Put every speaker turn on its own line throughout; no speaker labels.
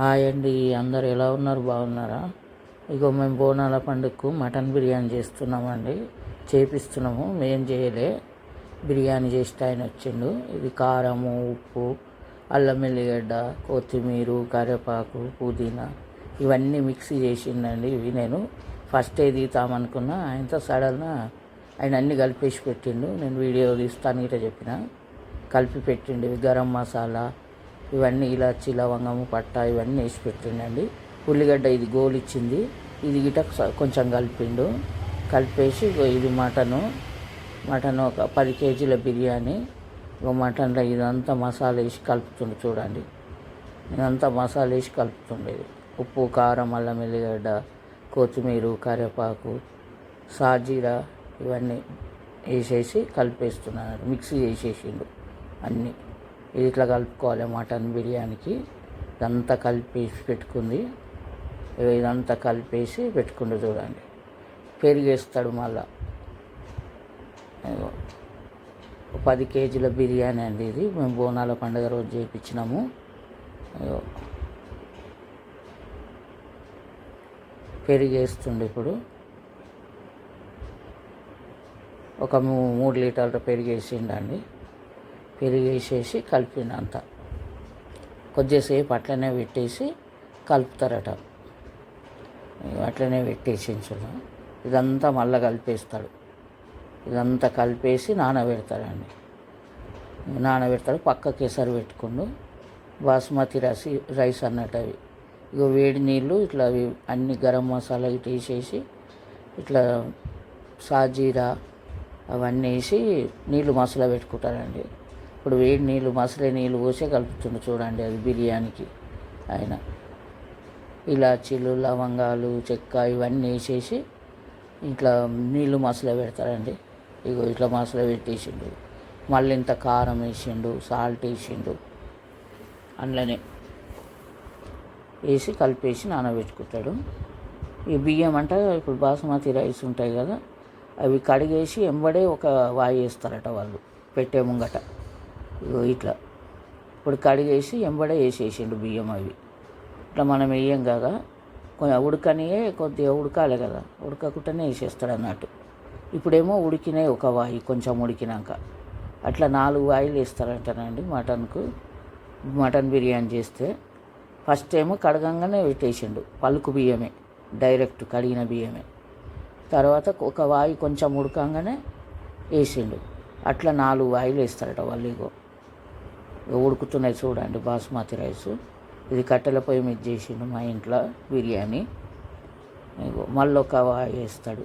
Hi అండి అందరు ఎలా ఉన్నారు? బాగున్నారా? ఇగో మేము బోనాల పండుగకు మటన్ బిర్యానీ చేస్తున్నామండి. చేపిస్తున్నాము మేం చేయలే. బిర్యానీ చేస్తే ఆయన వచ్చిండు. ఇది కారము ఉప్పు అల్లం వెల్లిగడ్డ కొత్తిమీర కరివేపాకు పుదీనా ఇవన్నీ మిక్సీ చేసిండండి. ఇవి నేను ఫస్ట్ ఏ తీతామనుకున్నా ఆయనతో సడన్గా ఆయన అన్ని కలిపేసి పెట్టిండు. నేను వీడియో తీస్తాను ఇట్లా చెప్పిన. కలిపి పెట్టిండు. ఇవి గరం మసాలా ఇవన్నీ ఇలాచి లవంగము పట్ట ఇవన్నీ వేసి పెట్టిండండి. ఉల్లిగడ్డ ఇది గోలు ఇచ్చింది. ఇది గిట కొంచెం కలిపిండు. కలిపేసి ఇది మటను. మటన్ ఒక పది కేజీల బిర్యానీ. ఒక మటన్లో ఇదంతా మసాలా వేసి కలుపుతుండు చూడండి. ఇదంతా మసాలా వేసి కలుపుతుండేది ఉప్పు కారం అల్లం వెల్లిగడ్డ కొత్తిమీర కరివేపాకు సాజీరా ఇవన్నీ వేసేసి కలిపేస్తున్నాను మిక్సీ చేసేసిండు అన్నీ. ఇట్లా కలుపుకోవాలి మటన్ బిర్యానీకి. ఇదంతా కలిపేసి పెట్టుకుంది. ఇదంతా కలిపేసి పెట్టుకుండు చూడండి. పెరిగేస్తాడు మళ్ళా. పది కేజీల బిర్యానీ అండి ఇది. మేము బోనాల పండుగ రోజు చేయించినాము పెరిగేస్తుండే ఇప్పుడు. ఒక మూ- మూడు లీటర్ల పెరుగు పెరిగేసేసి కలిపినంత. కొద్దిసేపు అట్లనే పెట్టేసి కలుపుతారట. అట్లనే పెట్టేసి ఇదంతా మళ్ళీ కలిపేస్తాడు. ఇదంతా కలిపేసి నానబెడతాడండి. నానబెడతాడు పక్క కేసరి పెట్టుకుండు. బాస్మతి రసి రైస్ అన్నట్టు అవి ఇక వేడి నీళ్ళు ఇట్లా అవి అన్ని గరం మసాలా ఇటు వేసేసి ఇట్లా సాజీరా అవన్నీ వేసి నీళ్ళు మసాలా పెట్టుకుంటారండి. ఇప్పుడు వేడి నీళ్ళు మసలే నీళ్ళు పోసే కలుపుతుండు చూడండి అది బిర్యానీకి ఆయన. ఇలాచీలు లవంగాలు చెక్క ఇవన్నీ వేసేసి ఇట్లా నీళ్ళు మసలే పెడతారండి. ఇగో ఇట్లా మసాలా పెట్టేసిండు. మళ్ళీ ఇంత కారం వేసిండు సాల్ట్ వేసిండు. అందులోనే వేసి కలిపేసి నానబెట్టుకుంటాడు. ఈ బియ్యం అంటే ఇప్పుడు బాసుమతి రైస్ ఉంటాయి కదా అవి కడిగేసి ఎంబడే ఒక వాయి వేస్తారట వాళ్ళు పెట్టే ముంగట. ఇట్లా. ఇప్పుడు కడిగేసి వెంబడ వేసేసిండు బియ్యం అవి. ఇట్లా మనం వేయం కాగా కొంచెం ఉడకనియే కొద్దిగా ఉడకాలి కదా. ఉడకకుండానే వేసేస్తాడు అన్నట్టు. ఇప్పుడేమో ఉడికినాయి ఒక వాయి కొంచెం ఉడికినాక. అట్లా నాలుగు వాయిలు వేస్తారంటారండి మటన్కు. మటన్ బిర్యానీ చేస్తే. ఫస్ట్ ఏమో కడగంగానే పెట్టేసిండు పలుకు బియ్యమే. డైరెక్ట్ కడిగిన బియ్యమే. తర్వాత ఒక వాయి కొంచెం ఉడకంగానే వేసిండు. అట్లా నాలుగు వాయిలు వేస్తారట వాళ్ళు ఇగో. ఉడుకుతున్నాయి చూడండి బాస్మతి రైస్. ఇది కట్టెల పొయ్యి మీద చేసిండు మా ఇంట్లో బిర్యానీ. మళ్ళీ ఒక వేస్తాడు.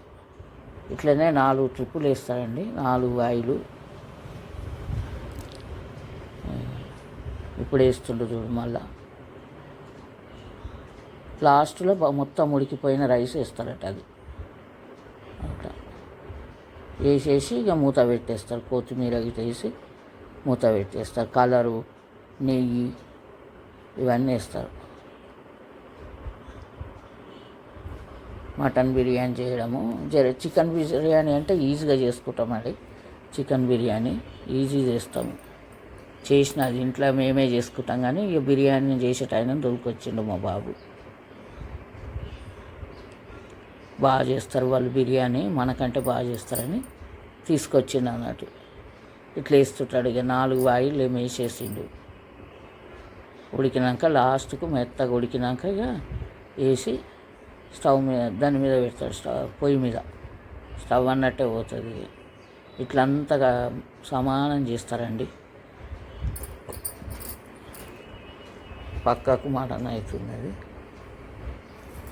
ఇట్లనే నాలుగు ట్రిప్పులు వేస్తాడండి నాలుగు ఆయిలు ఇప్పుడు వేస్తుండు చూడు మళ్ళా. లాస్ట్లో మొత్తం ఉడికిపోయిన రైస్ వేస్తారట అది. వేసేసి ఇక మూత పెట్టేస్తారు కొత్తిమీర గిట్ట వేసి. మూత పెట్టేస్తారు. కలరు నెయ్యి ఇవన్నీ వేస్తారు. మటన్ బిర్యానీ చేయడము జర చికెన్ బిర్యానీ అంటే ఈజీగా చేసుకుంటామండి చికెన్ బిర్యానీ ఈజీ చేస్తాము చేసినది ఇంట్లో మేమే చేసుకుంటాం కానీ ఇక బిర్యానీ చేసే టైం దొరికొచ్చిండు మా బాబు. బాగా చేస్తారు వాళ్ళు బిర్యానీ మనకంటే బాగా చేస్తారని తీసుకొచ్చిండు అన్నట్టు. ఇట్లా వేస్తుంటాడు. ఇక నాలుగు వాయిలు ఏమి వేసేసిండు ఉడికినాక లాస్ట్కు మెత్తగా ఉడికినాక ఇక వేసి స్టవ్ మీద దాని మీద పెడతాడు స్టవ్ పొయ్యి మీద. స్టవ్ అన్నట్టే పోతుంది ఇట్లా అంతగా సమానం చేస్తారండి. పక్కకు మటన్ అవుతుంది అది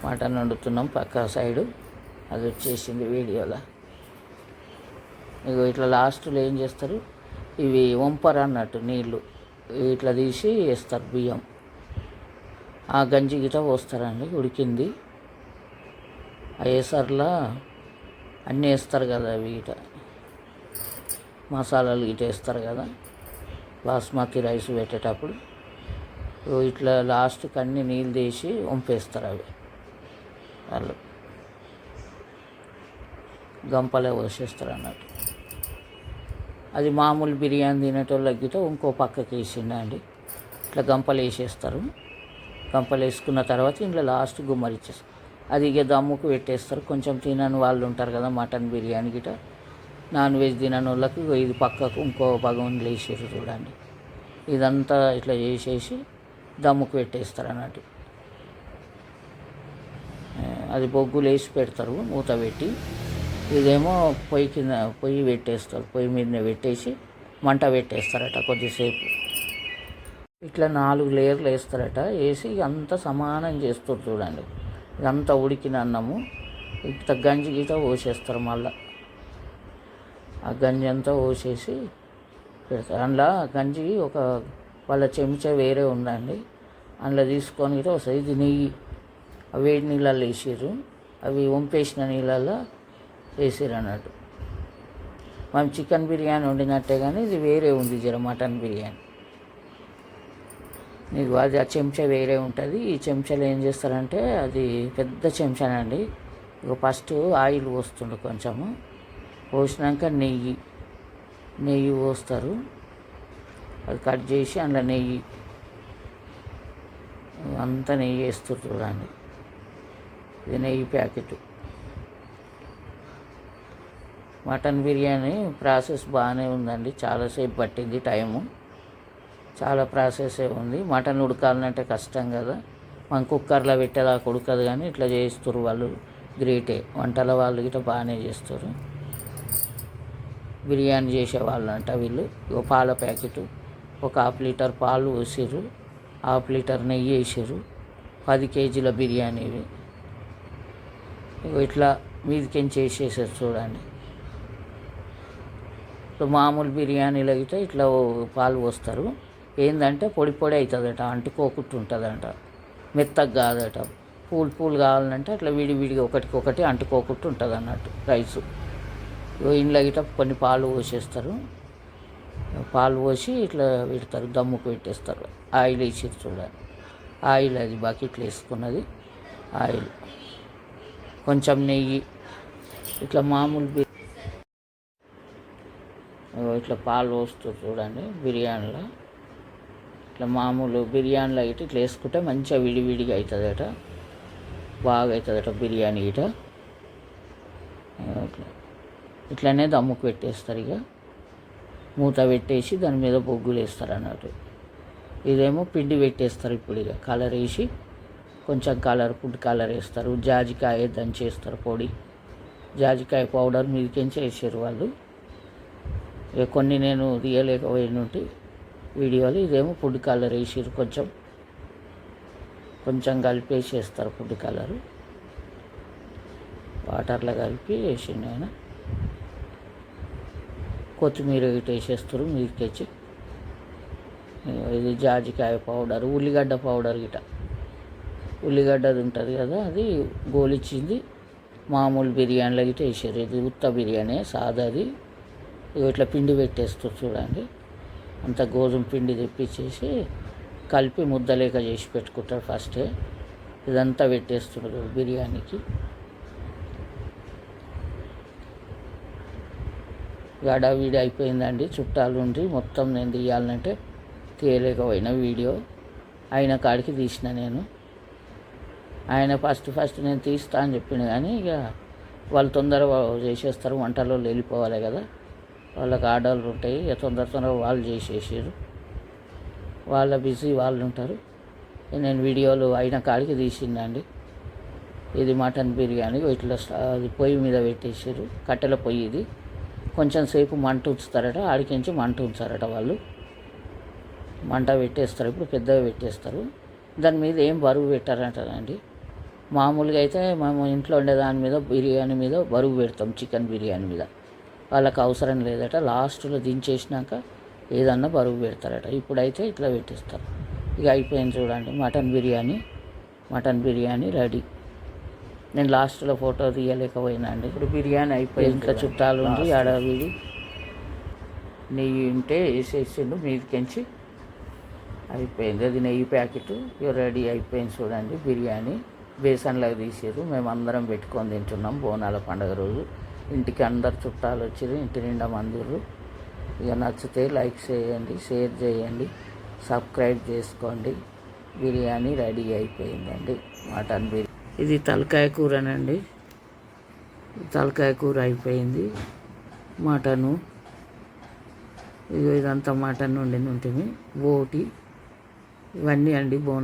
మటన్ వండుతున్నాం పక్క సైడు. అది వచ్చేసింది వీడియోలో. ఇగో ఇట్లా లాస్ట్లో ఏం చేస్తారు? ఇవి వంపరు అన్నట్టు నీళ్ళు ఇట్లా తీసి వేస్తారు బియ్యం. ఆ గంజి గిట పోస్తారండి ఉడికింది. ఆ వేసర్లా అన్నీ వేస్తారు కదా అవి గిట మసాలాలు గిట వేస్తారు కదా. బాస్మతి రైస్ పెట్టేటప్పుడు. ఇట్లా లాస్ట్కి అన్ని నీళ్ళు తీసి వంపేస్తారు అవి. వాళ్ళు గంపలే పోసేస్తారు అన్నట్టు. అది మామూలు బిర్యానీ తినేటోళ్ళకి ఇంకో పక్కకి వేసిండ అండి ఇట్లా గంపలు వేసేస్తారు. గంపలు వేసుకున్న తర్వాత ఇంట్లో లాస్ట్ గుమ్మరిచ్చేస్తారు అది ఇక దమ్ముకు పెట్టేస్తారు. కొంచెం తినని వాళ్ళు ఉంటారు కదా మటన్ బిర్యానీ గిట. నాన్ వెజ్ తినని వాళ్ళకి ఇది పక్కకు ఇంకో భగవన్ లేచారు చూడండి. ఇదంతా ఇట్లా చేసేసి దమ్ముకు పెట్టేస్తారు అన్నట్టు. అది బొగ్గులు వేసి పెడతారు. మూత పెట్టి ఇదేమో పొయ్యి కింద పొయ్యి పెట్టేస్తారు పొయ్యి మీదనే పెట్టేసి మంట పెట్టేస్తారట కొద్దిసేపు. ఇట్లా నాలుగు లేయర్లు వేస్తారట వేసి అంతా సమానం చేస్తారు చూడండి. ఇదంతా ఉడికిన అన్నము ఇంత గంజి గీత పోసేస్తారు మళ్ళా. ఆ గంజి అంతా పోసేసి పెడతారు. అందులో గంజి ఒక వాళ్ళ చెంచా వేరే ఉందండి. అందులో తీసుకొని గిట్ట వస్తుంది. ఇది నెయ్యి. ఆ వేడి నీళ్ళల్లో వేసారు అవి వంపేసిన నీళ్ళల్లో వేసారు అన్నట్టు మనం చికెన్ బిర్యానీ వండినట్టే కానీ ఇది వేరే ఉంది జర మటన్ బిర్యానీ. నీకు అది ఆ చెంచా వేరే ఉంటుంది. ఈ చెంచాలో ఏం చేస్తారంటే అది పెద్ద చెంచానండి. ఇక ఫస్ట్ ఆయిల్ పోస్తుండు కొంచెము. పోసినాక నెయ్యి నెయ్యి పోస్తారు. అది కట్ చేసి అందులో నెయ్యి అంతా నెయ్యి వేస్తారు చూడండి. ఇది నెయ్యి ప్యాకెట్. మటన్ బిర్యానీ ప్రాసెస్ బాగానే ఉందండి. చాలాసేపు పట్టింది టైము. చాలా ప్రాసెసే ఉంది. మటన్ ఉడకాలంటే కష్టం కదా. మనం కుక్కర్లో పెట్టేదాకా ఉడకదు కానీ ఇట్లా చేస్తారు వాళ్ళు. గ్రేటే. వంటల వాళ్ళు గిట్ట బాగానే చేస్తారు బిర్యానీ చేసే వాళ్ళు. అంట వీళ్ళు ఇగో పాల ప్యాకెట్. ఒక హాఫ్ లీటర్ పాలు పోసిర్రు. హాఫ్ లీటర్ నెయ్యి వేసారు పది కేజీల బిర్యానీ ఇవి ఇట్లా మీదికెంచి వేసేసారు చూడండి. ఇప్పుడు మామూలు బిర్యానీలో అయితే ఇట్లా పాలు పోస్తారు. ఏంటంటే పొడి పొడి అవుతుందట అంటుకోకుండా మెత్తగా కాదట. పూలు పూలు కావాలంటే అట్లా విడివిడిగా ఒకటికొకటి అంటుకోకుండా ఉంటుంది అన్నట్టు రైసు ఇంట్లో గిట్ట కొన్ని పాలు పోసేస్తారు. పాలు పోసి ఇట్లా పెడతారు దమ్ముకు పెట్టేస్తారు. ఆయిల్ వేసి చూడాలి ఆయిల్ అది బకెట్లు వేసుకున్నది. ఆయిల్. కొంచెం నెయ్యి. ఇట్లా మామూలు బి- ఇట్లా పాలు పోస్తారు చూడండి బిర్యానీలో. ఇట్లా మామూలు బిర్యానీలో అయితే ఇట్లా వేసుకుంటే మంచిగా విడివిడిగా అవుతుందట బాగా అవుతుందట బిర్యానీ ఇట ఇట్లా. ఇట్లనే దమ్ముకు పెట్టేస్తారు ఇక మూత పెట్టేసి దాని మీద బొగ్గులు వేస్తారు అన్నట్టు. ఇదేమో పిండి పెట్టేస్తారు ఇప్పుడు ఇక కలర్ వేసి కొంచెం కలర్ ఫుడ్ కలర్ వేస్తారు. జాజికాయ దంచేస్తారు పొడి. జాజికాయ పౌడర్ మీదకించి వేసారు వాళ్ళు. కొన్ని నేను తీయలేకపోయినట్టు వీడియోలు. ఇదేమో ఫుడ్ కలర్ వేసారు కొంచెం. కొంచెం కలిపి వేసేస్తారు ఫుడ్ కలరు. వాటర్లో కలిపి వేసిండు ఆయన. కొత్తిమీర ఇటు వేసేస్తారు మీదకెచ్చి ఇది జాజికాయ పౌడర్ ఉల్లిగడ్డ పౌడర్ గిట. ఉల్లిగడ్డది ఉంటుంది కదా అది గోలిచ్చింది. మామూలు బిర్యానీలో గిట్ట వేసారు ఇది ఉత్త బిర్యానీ సాదాది. అది ఇట్లా పిండి పెట్టేస్తూ చూడండి. అంత గోధుమ పిండి తెప్పించేసి కలిపి ముద్దలేక చేసి పెట్టుకుంటారు ఫస్టే ఇదంతా పెట్టేస్తున్నారు బిర్యానీకి. గడావిడి అయిపోయిందండి చుట్టాలు ఉండి మొత్తం నేను తీయాలంటే తీయలేకపోయిన వీడియో. ఆయన కాడికి తీసిన నేను. ఆయన ఫస్ట్ ఫస్ట్ నేను తీస్తా అని చెప్పిండు కానీ ఇక వాళ్ళు తొందరగా చేసేస్తారు వంటలో వెళ్ళిపోవాలి కదా. వాళ్ళకి ఆర్డర్లు ఉంటాయి. తొందర తొందరగా వాళ్ళు చేసేసారు. వాళ్ళ బిజీ వాళ్ళు ఉంటారు. నేను వీడియోలు అయిన కాడికి తీసిందండి. ఇది మటన్ బిర్యానీ. ఇట్లా అది పొయ్యి మీద పెట్టేసారు. కట్టెల పొయ్యి ఇది. కొంచెం సేపు మంట ఉంచుతారట. ఆడికించి మంట ఉంచారట వాళ్ళు. మంట పెట్టేస్తారు. ఇప్పుడు పెద్దగా పెట్టేస్తారు. దాని మీద ఏం బరువు పెట్టారంటారండి మామూలుగా అయితే మేము ఇంట్లో ఉండే దాని మీద బిర్యానీ మీద బరువు పెడతాం. చికెన్ బిర్యానీ మీద. వాళ్ళకి అవసరం లేదట. లాస్ట్లో దించేసినాక ఏదన్నా బరువు పెడతారట. ఇప్పుడైతే ఇట్లా పెట్టేస్తారు. ఇక అయిపోయింది చూడండి. Mutton biryani mutton biryani ready. నేను లాస్ట్లో ఫోటో తీయలేకపోయినా అండి. ఇప్పుడు బిర్యానీ అయిపోయింది ఇంకా చుట్టాలు ఉండి ఆడవిడి నెయ్యి ఉంటే వేసేసిండు మీదకించి అయిపోయింది. అది నెయ్యి ప్యాకెట్. ఇక రెడీ అయిపోయింది చూడండి బిర్యానీ. బేసన్లాగా తీసారు మేము అందరం పెట్టుకొని తింటున్నాం బోనాల పండుగ రోజు. ఇంటికి అందరు చుట్టాలు వచ్చారు ఇంటి నిండా మందులు. ఇక నచ్చితే లైక్ చేయండి షేర్ చేయండి సబ్స్క్రైబ్ చేసుకోండి. బిర్యానీ రెడీ అయిపోయిందండి మటన్ బిర్యానీ. ఇది తలకాయ కూరనండి. తలకాయ కూర అయిపోయింది మటను. ఇదంతా మటన్ వండిన ఉంటుంది బోటి. ఇవన్నీ అండి బోన